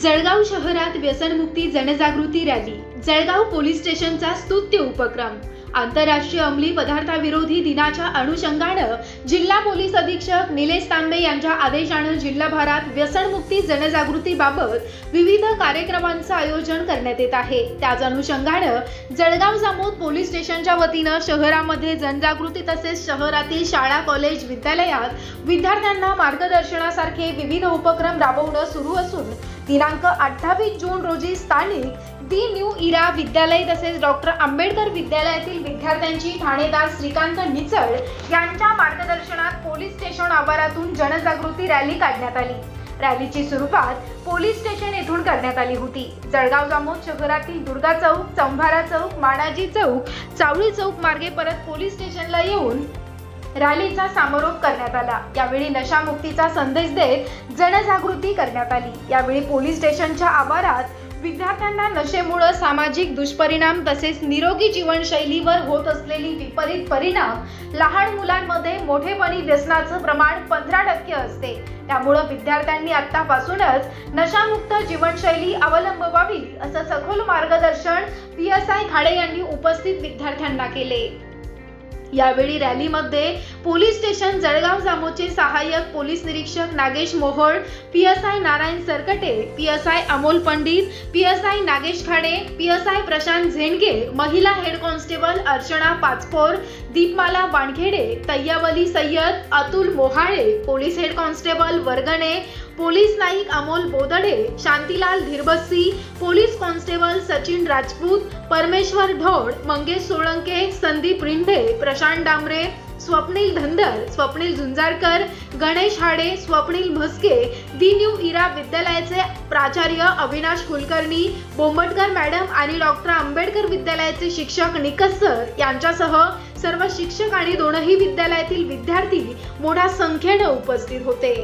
जळगाव शहरात व्यसनमुक्ती जनजागृती रॅली जळगाव पोलीस स्टेशनचा स्तुत्य उपक्रम आंतरराष्ट्रीय अंमली पदार्थाविरोधी दिनाच्या अनुषंगानं जिल्हा पोलीस अधीक्षक निलेश तांबे यांच्या आदेशानं जिल्हाभरात व्यसनमुक्ती जनजागृतीबाबत विविध कार्यक्रमांचं आयोजन करण्यात येत आहे. त्याच अनुषंगानं जळगाव जामोद पोलीस स्टेशनच्या वतीनं शहरामध्ये जनजागृती तसेच शहरातील शाळा कॉलेज विद्यालयात विद्यार्थ्यांना मार्गदर्शनासारखे विविध उपक्रम राबवणं सुरू असून दिनांक अठ्ठावीस जून रोजी स्थानिक दी न्यू इरा विद्यालय तसेच डॉक्टर आंबेडकर विद्यालयातील विद्यार्थ्यांची ठाणेदार श्रीकांत निचळ यांच्या मार्गदर्शनात पोलीस स्टेशन आवारातून जनजागृती रॅली काढण्यात आली. रॅलीची सुरुवात पोलीस स्टेशन येथून करण्यात आली होती. जळगाव जामोद शहरातील दुर्गा चौक चंभारा चौक माणाजी चौक चावळी चौक मार्गे परत पोलीस स्टेशनला येऊन रॅलीचा समारोप करण्यात आला. यावेळी नशामुक्तीचा संदेश देत जनजागृती करण्यात आली. यावेळी पोलीस स्टेशनच्या आवारात विद्यार्थ्यांना नशेमुळं सामाजिक दुष्परिणाम तसेच निरोगी जीवनशैलीवर होत असलेली विपरीत परिणाम लहान मुलांमध्ये मोठेपणी व्यसनाचं प्रमाण पंधरा टक्के असते. त्यामुळं विद्यार्थ्यांनी आत्तापासूनच नशामुक्त जीवनशैली अवलंबवावी असं सखोल मार्गदर्शन पी एस आय खाडे यांनी उपस्थित विद्यार्थ्यांना केले. यावेळी रॅलीमध्ये पोलीस स्टेशन जळगाव जामोचे सहाय्यक पोलीस निरीक्षक Nagesh Mohol P S I Narayan Sarkate P S I Amol Pandit P S I Nagesh Khade P S I Prashant Zendage महिला head constable Archana Pachpor Deepmala Wankhede Tayyavali Sayyad Atul Mohale police head constable Vargane police Naik Amol Bodade Shantilal Dhirbassi police constable Sachin Rajput Parmeshwar Dhod Mangesh Solanke Sandeep Rindhe Prashant Dambare Swapnil Dhandar Swapnil Zunjarkar Ganesh Hade Swapnil Mhaske the new era विद्यालयाचे प्राचार्य Avinash Kulkarni Bombatkar madam आणि doctor Ambedkar विद्यालयाचे शिक्षक निकस sir यांच्यासह सर्व शिक्षक आणि दोनही विद्यालयातील विद्यार्थी मोठ्या संख्येनं उपस्थित होते.